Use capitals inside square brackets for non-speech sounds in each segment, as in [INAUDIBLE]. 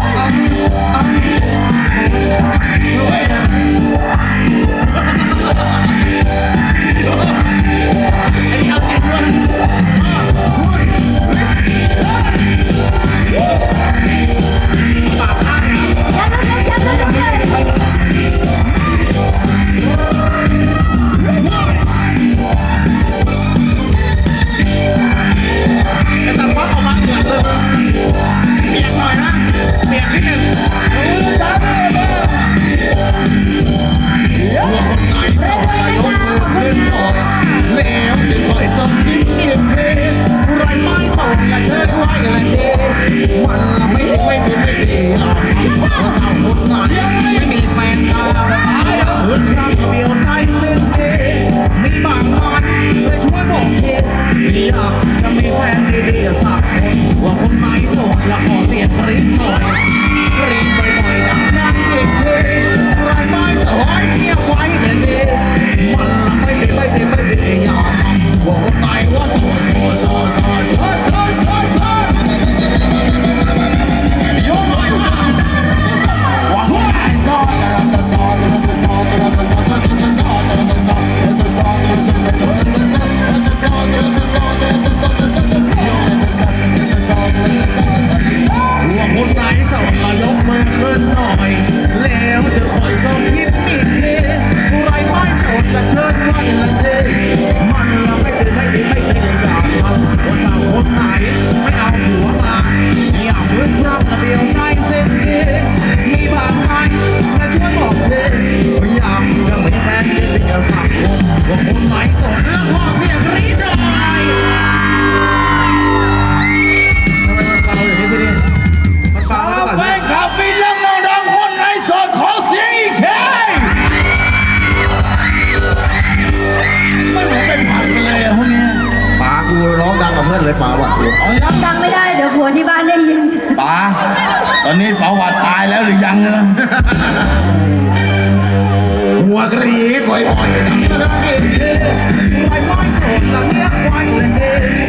Bye. [LAUGHS] กรีบ่อยๆล่องเอไม่ไม่สนละเรียกไว้เลย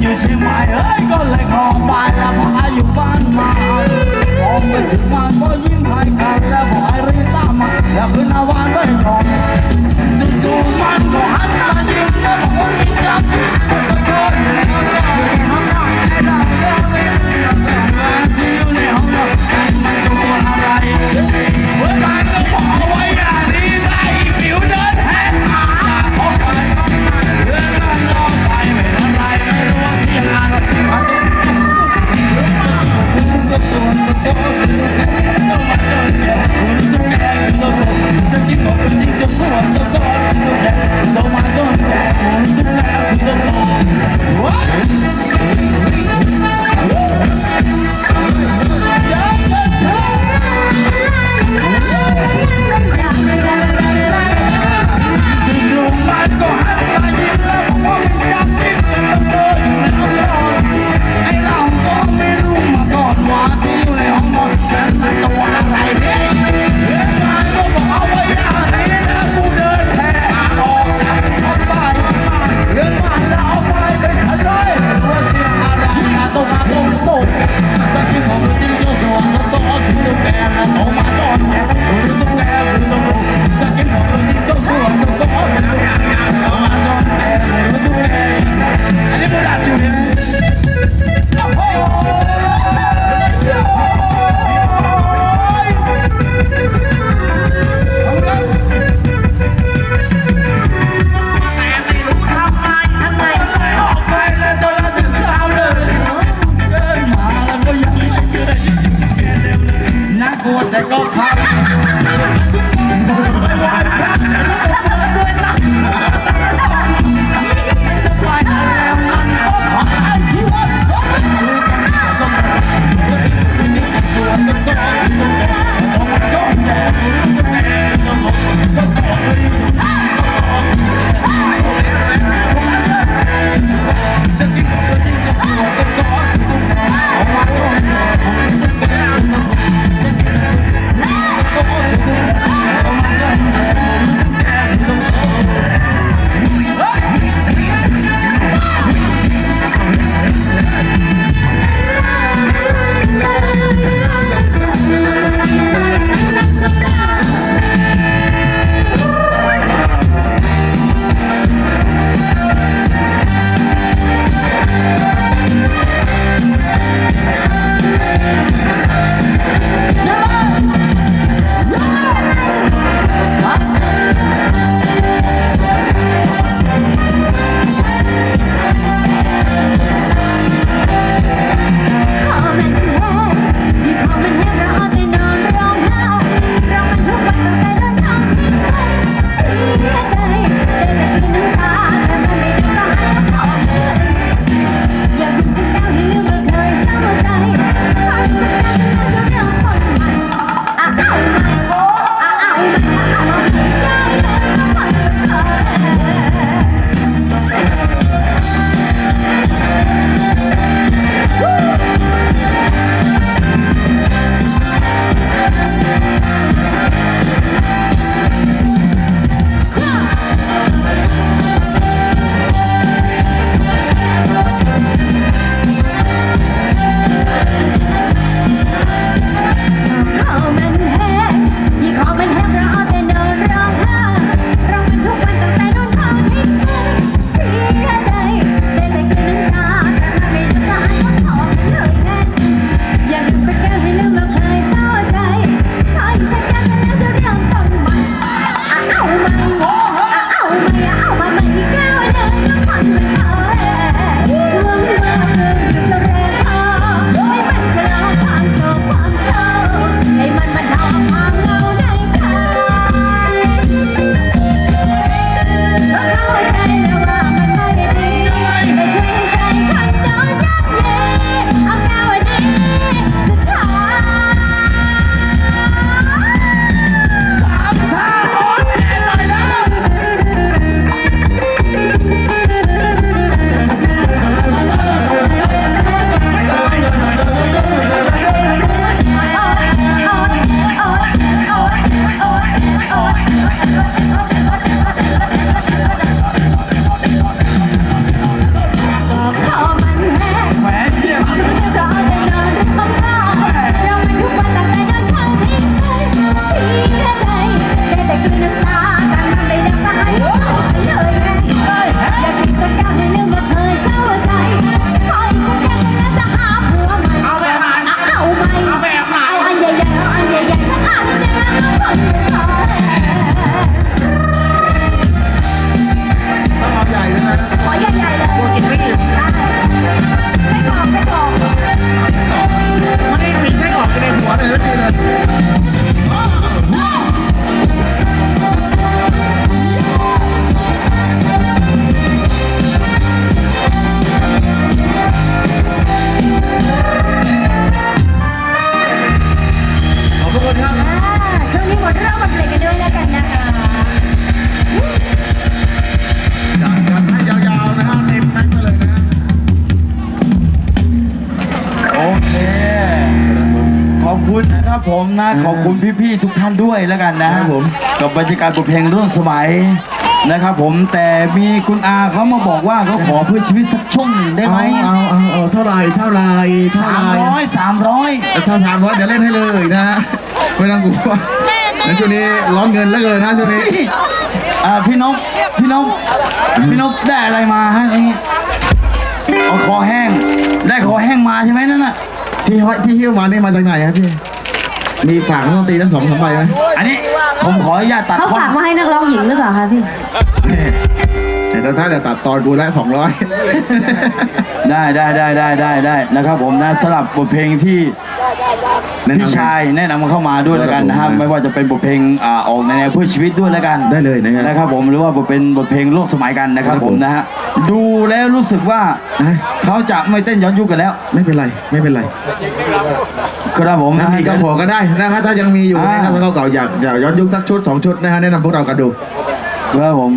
อยู่เชียงใหม่เฮ้ยก็เลยคองไปแล้วพออยู่บ้านมาพอไปถึงบ้านก็ยิ้มให้กันแล้วบอกให้รีตามมาแล้วขึ้นอาวานไว้รองสู้ๆมันก็หันหน้ายิ้มแล้วบอกว่ามีจังก็เกิด What? นะครับผมนะขอบคุณพี่ๆทุกท่านด้วยแล้วกันนะครับผมกับบรรยากาศบทเพลงร่วมสมัยนะครับผมแต่มีคุณอาเขามาบอกว่าเขาขอเพื่อชีวิตสักช่วงหนึ่งได้ไหมเอาเอาเอาเท่าไหรเท่าไหรเท่าสามไหรร้อยสามร้อยถ้าสามร้อยเดี๋ยวเล่นให้เลยนะฮะไม่ต้องกลัวแล้วช่วงนี้ร้อนเงินแล้วเลยนะช่วงนี้อ่าพี่นกพี่นกพี่นกได้อะไรมาฮะนี่เอาคอแห้งได้คอแห้งมาใช่ไหมนั่นน่ะที่ห้อยที่หิ้วมานี่มาจากไหนครับพี่ มีฝากนักดนตรีทั้งสองสามใบไหมอันนี้ผมขออนุญาตตัดเขาท่อนฝากมาให้นักร้องหญิงหรือเปล่าคะพี่แต่ถ้าจะตัดตอนกูละสองร้อยได้ได้ได้ได้ได้ได้นะครับ ผมนะสลับบทเพลงที่แนะนำพี่ชายแนะนำเข้ามาด้วยแล้วกันนะครับครับผมไม่ว่าจะเป็นบทเพลงอ่าออกในแนวเพื่อชีวิตด้วยแล้วกันได้เลยนะฮะนะครับผมหรือว่าเป็นบทเพลงโลกสมัยกันนะครับครับผผมมนะฮะ ดูแล้วรู้สึกว่านะเขาจะไม่เต้นย้อนยุคกันแล้ว ไม่เป็นไร ไม่เป็นไรครับผมถ้านะมีก็ขอก็ได้นะฮะถ้ายังมีอยู่อ่านะครับเก่าๆอยากอยากย้อนยุคสักชุดสองชุดนะฮะแนะนำพวกเรากันดูครับผม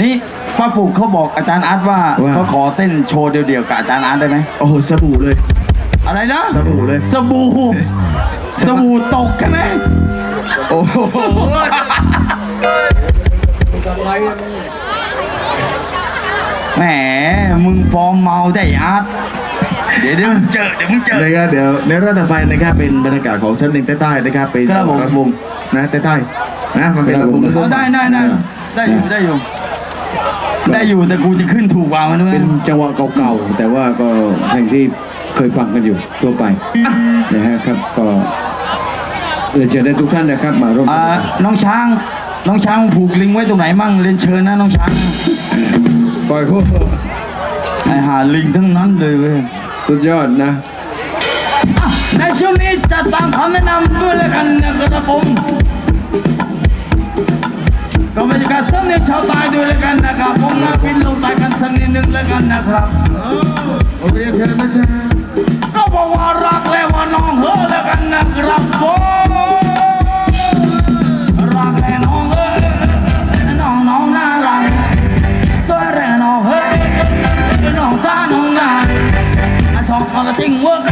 นี่ป้าปุกเขาบอกอาจารย์อาร์ตว่าว่าเขาขอเต้นโชว์เดียวๆกับอาจารย์อาร์ตได้ไหมโอ้โหสบู่เลย อะไรนะสบู่เลยสบู่สบู่ตกใช่ไหมโอ้โห แหม มึงฟอร์มเมาได้อาร์ตเดี๋ยวเดี๋ยวมึงเจอเดี๋ยวมึงเจอ นะครับเดี๋ยวในเรื่องต่อไปนะครับเป็นบรรยากาศของเส้นหนึ่งใต้ๆนะครับเป็นครับผมรัดวงนะใต้ๆนะมันเป็นรัดวงเอาได้ได้ได้ได้อยู่ได้อยู่ ได้อยู่แต่กูจะขึ้นถูกกว่ามันด้วยเป็นจังหวะเก่าๆแต่ว่าก็เพลงที่เคยฟังกันอยู่ทั่วไปนะฮะครับก็เรียนเชิญได้ทุกท่านนะครับมาร่วมอ่าน้องช้าง น้องช้างผูกลิงไว้ตรงไหนมั่งเรียนเชิญนะน้องช้าง ปล่อยโคตรไอหาลิงทั้งนั้นเลยเว้ยสุดยอดนะ อะในช่วงนี้จัดตามคำแนะนำด้วยแล้วกันนะครับผมก็บรรยากาศสำเนียงชาวใต้ด้วยแล้วกันนะครับผมนะพินลงใต้กันสักนิดหนึ่งแล้วกันนะครับ โอเคเชิญนะเชิญก็บอกว่ารักแล้วว่าน้องเฮอแล้วกันนะครับผม ชอ